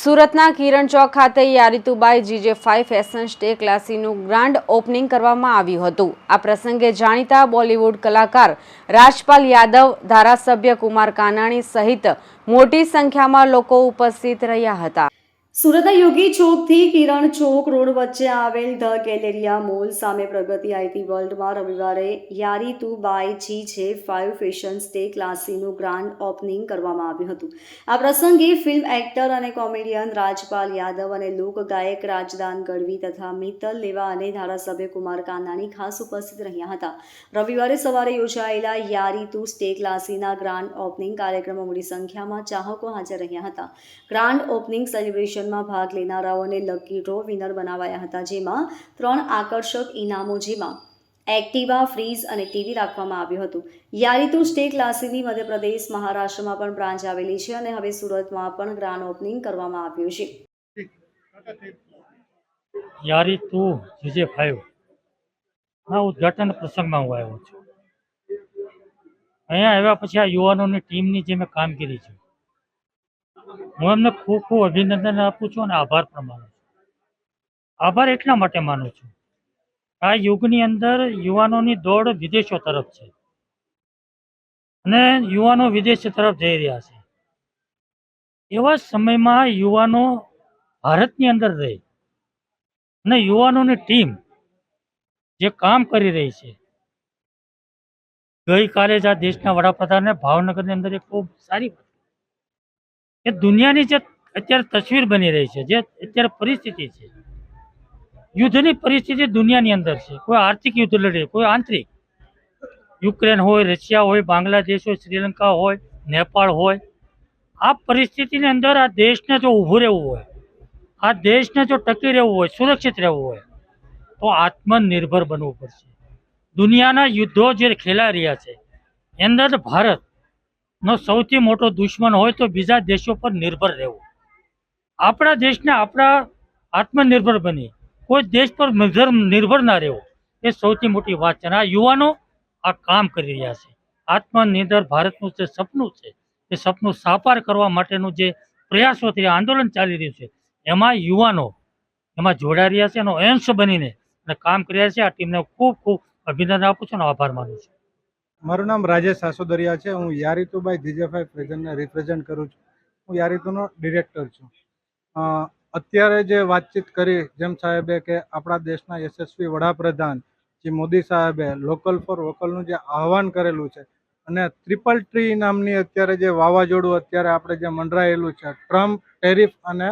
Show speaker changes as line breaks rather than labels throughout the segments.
સુરતના કિરણ ચોક ખાતે યારિતુબાઈ જીજે ફાઈવ ફેશન સ્ટે ક્લાસીનું ગ્રાન્ડ ઓપનિંગ કરવામાં આવ્યું હતું. આ પ્રસંગે જાણીતા બોલિવૂડ કલાકાર રાજપાલ યાદવ, ધારાસભ્ય કુમાર કાનાણી સહિત મોટી સંખ્યામાં લોકો ઉપસ્થિત રહ્યા હતા.
સુરતના યોગી ચોકથી કિરણ ચોક રોડ વચ્ચે આવેલ ધ ગેલેરિયા મોલ સામે પ્રગતિ આઈટી વર્લ્ડમાં રવિવારે યારી તુ બાય જી છે ફાઇવ ફેશન સ્ટે ક્લાસીનું ગ્રાન્ડ ઓપનિંગ કરવામાં આવ્યું હતું. આ પ્રસંગે ફિલ્મ એક્ટર અને કોમેડિયન રાજપાલ યાદવ અને લોક ગાયક રાજદાન ગઢવી તથા મિત્તલ લેવા અને ધારાસભ્ય કુમાર કાનાની ખાસ ઉપસ્થિત રહ્યા હતા. રવિવારે સવારે યોજાયેલા યારી તુ સ્ટે ક્લાસીના ગ્રાન્ડ ઓપનિંગ કાર્યક્રમમાં મોટી સંખ્યામાં ચાહકો હાજર રહ્યા હતા. ગ્રાન્ડ ઓપનિંગ સેલિબ્રેશનમાં ભાગ લેનારાઓને લકી ડ્રો વિનર બનાવાયા હતા, જેમાં ત્રણ આકર્ષક ઇનામો જેમાં એક્ટિવા, ફ્રીઝ અને ટીવી રાખવામાં આવ્યું હતું. યારીતુ સ્ટે ક્લાસીની મધ્યપ્રદેશ, મહારાષ્ટ્રમાં પણ બ્રાન્ચ આવેલી છે અને હવે સુરતમાં પણ ગ્રાન્ડ ઓપનિંગ કરવામાં આવ્યું છે.
યારી તું જીજે ફાઈવ ના ઉદઘાટન પ્રસંગમાં હું આવ્યો છું. અહીંયા આવ્યા પછી આ યુવાનોની ટીમની જે મેં કામગીરી છે હું એમને ખૂબ ખૂબ અભિનંદન આપું છું અને આભાર પણ માનું છું. આભાર એટલા માટે માનું છું. આ યુગની અંદર યુવાનોની દોડ વિદેશો તરફ છે. અને યુવાનો વિદેશ તરફ જઈ રહ્યા છે. એવા સમયમાં યુવાનો ભારતની અંદર રહે અને યુવાનોની ટીમ જે કામ કરી રહી છે. ગઈકાલે જ આ દેશના વડાપ્રધાને ભાવનગરની અંદર એક ખૂબ સારી કે દુનિયાની જે અત્યારે તસવીર બની રહી છે, જે અત્યારે પરિસ્થિતિ છે. યુદ્ધની પરિસ્થિતિ દુનિયાની અંદર છે. કોઈ આર્થિક યુદ્ધ લડે, કોઈ આંતરિક. યુક્રેન હોય, રશિયા હોય, બાંગ્લાદેશ હોય, શ્રીલંકા હોય, નેપાળ હોય. આ પરિસ્થિતિની અંદર આ દેશને જો ઊભું રહેવું હોય, આ દેશને જો ટકી રહેવું હોય, સુરક્ષિત રહેવું હોય, તો આત્મનિર્ભર બનવું પડશે. દુનિયાના યુદ્ધો જે ખેલાઈ રહ્યા છે, એની અંદર ભારતનો સૌથી મોટો દુશ્મન હોય તો બીજા દેશો પર નિર્ભર રહેવું. આપણા દેશને આપણા આત્મનિર્ભર બની કોઈ દેશ પર નિર્ભર ના રહેવું. એ સૌથી મોટી વાત છે. અને આ યુવાનો આ કામ કરી રહ્યા છે. આત્મનિર્ભર ભારતનું જે સપનું છે, એ સપનું સાકાર કરવા માટેનું જે પ્રયાસોથી થઈ આંદોલન ચાલી રહ્યું છે, એમાં યુવાનો એમાં જોડાઈ રહ્યા છે. એનો અંશ બનીને અને કામ કરી રહ્યા છે. આ ટીમને ખૂબ ખૂબ અભિનંદન આપું છું અને આભાર માનું છું.
મારું નામ રાજેશ સાસોદરિયા છે. હું યારીતુભાઈ જીજેફાઈ પ્રેઝન્ટને રિપ્રેઝેન્ટ કરું છું. હું યારીતુનો ડિરેક્ટર છું. અત્યારે જે વાતચીત કરી જેમ સાહેબે કે આપણા દેશના યશસ્વી વડાપ્રધાન શ્રી મોદી સાહેબે લોકલ ફોર વોકલનું જે આહવાન કરેલું છે અને ટ્રિપલ ટ્રી નામની અત્યારે જે વાવાઝોડું અત્યારે આપણે જે મંડરાયેલું છે ટ્રમ્પ ટેરિફ અને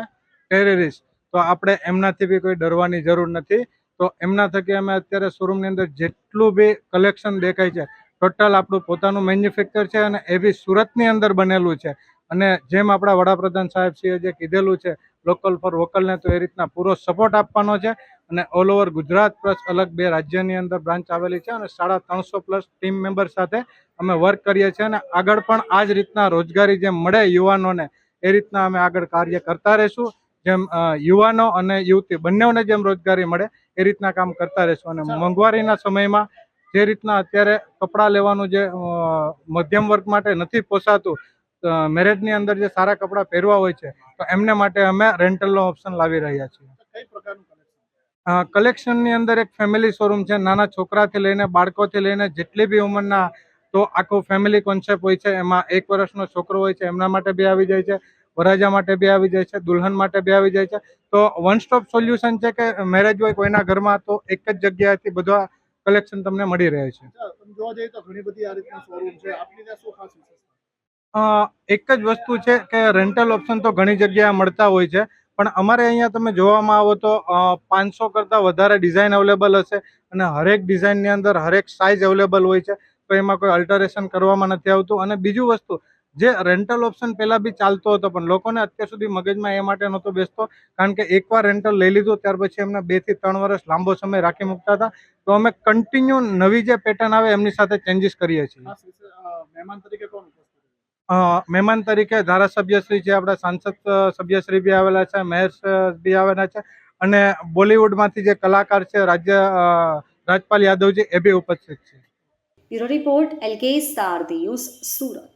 ટેરરિસ્ટ તો આપણે એમનાથી બી કોઈ ડરવાની જરૂર નથી. તો એમના થકી અમે અત્યારે શોરૂમની અંદર જેટલું બી કલેક્શન દેખાય છે ટોટલ આપણું પોતાનું મેન્યુફેક્ચર છે અને એ બી સુરતની અંદર બનેલું છે. અને જેમ આપણા વડાપ્રધાન સાહેબ શ્રીએ જે કીધેલું છે લોકલ ફોર વોકલને તો એ રીતના પૂરો સપોર્ટ આપવાનો છે. અને ઓલ ઓવર ગુજરાત પ્લસ અલગ બે રાજ્યની અંદર બ્રાન્ચ આવેલી છે અને સાડા ત્રણસો પ્લસ ટીમ મેમ્બર સાથે અમે વર્ક કરીએ છીએ. અને આગળ પણ આ જ રીતના રોજગારી જેમ મળે યુવાનોને એ રીતના અમે આગળ કાર્ય કરતા રહીશું. જેમ યુવાનો અને યુવતી બંનેઓને જેમ રોજગારી મળે એ રીતના કામ કરતા રહીશું. અને મોંઘવારીના સમયમાં જે રીતના અત્યારે કપડાં લેવાનું જે મધ્યમ વર્ગ માટે નથી પોસાતું મેરેજની અંદર જે સારા કપડાં પહેરવા હોય છે તો એમને માટે અમે રેન્ટલનો ઓપ્શન લાવી રહ્યા છીએ. કલેક્શનની અંદર એક ફેમિલી શોરૂમ છે. નાના છોકરાથી લઈને બાળકોથી લઈને જેટલી બી ઉંમરના તો આખો ફેમિલી કોન્સેપ્ટ હોય છે. એમાં એક વર્ષનો છોકરો હોય છે એમના માટે બી આવી જાય છે વરાજા માટે બી આવી જાય છે દુલ્હન માટે બી આવી જાય છે. તો વન સ્ટોપ સોલ્યુશન છે કે મેરેજ હોય કોઈના ઘરમાં તો એક જ જગ્યાએથી બધા કલેક્શન તમને મળી રહે છે.
જોવા જઈએ તો ઘણી બધી આ રીતના શોરૂમ છે. આપની ત્યાં શું ખાસ
એક જ વસ્તુ છે કે રેન્ટલ ઓપ્શન તો ઘણી જગ્યાએ મળતા હોય છે પણ અમારે અહીંયા તમે જોવામાં આવો તો પાંચસો કરતાં વધારે ડિઝાઇન અવેલેબલ હશે અને હરેક ડિઝાઇનની અંદર હરેક સાઇઝ અવેલેબલ હોય છે તો એમાં કોઈ અલ્ટરેશન કરવામાં નથી આવતું. અને બીજું વસ્તુ જે રેન્ટલ ઓપ્શન પહેલાં બી ચાલતો હતો પણ લોકોને અત્યાર સુધી મગજમાં એ માટે નહોતો બેસતો કારણ કે એકવાર રેન્ટલ લઈ લીધું ત્યાર પછી એમને બેથી ત્રણ વર્ષ લાંબો સમય રાખી મૂકતા હતા. તો અમે કન્ટિન્યુ નવી જે પેટર્ન આવે એમની સાથે ચેન્જીસ કરીએ છીએ.
મહેમાન તરીકે કોણ
મહેમાન તરીકે ધારાસભ્યશ્રી છે આપણા સાંસદ સભ્યશ્રી બી આવેલા છે મેયર બી આવેલા છે અને બોલિવૂડમાંથી જે કલાકાર છે રાજ્ય રાજપાલ યાદવજી એ બી ઉપસ્થિત છે.
Bureau report LK star news Surat.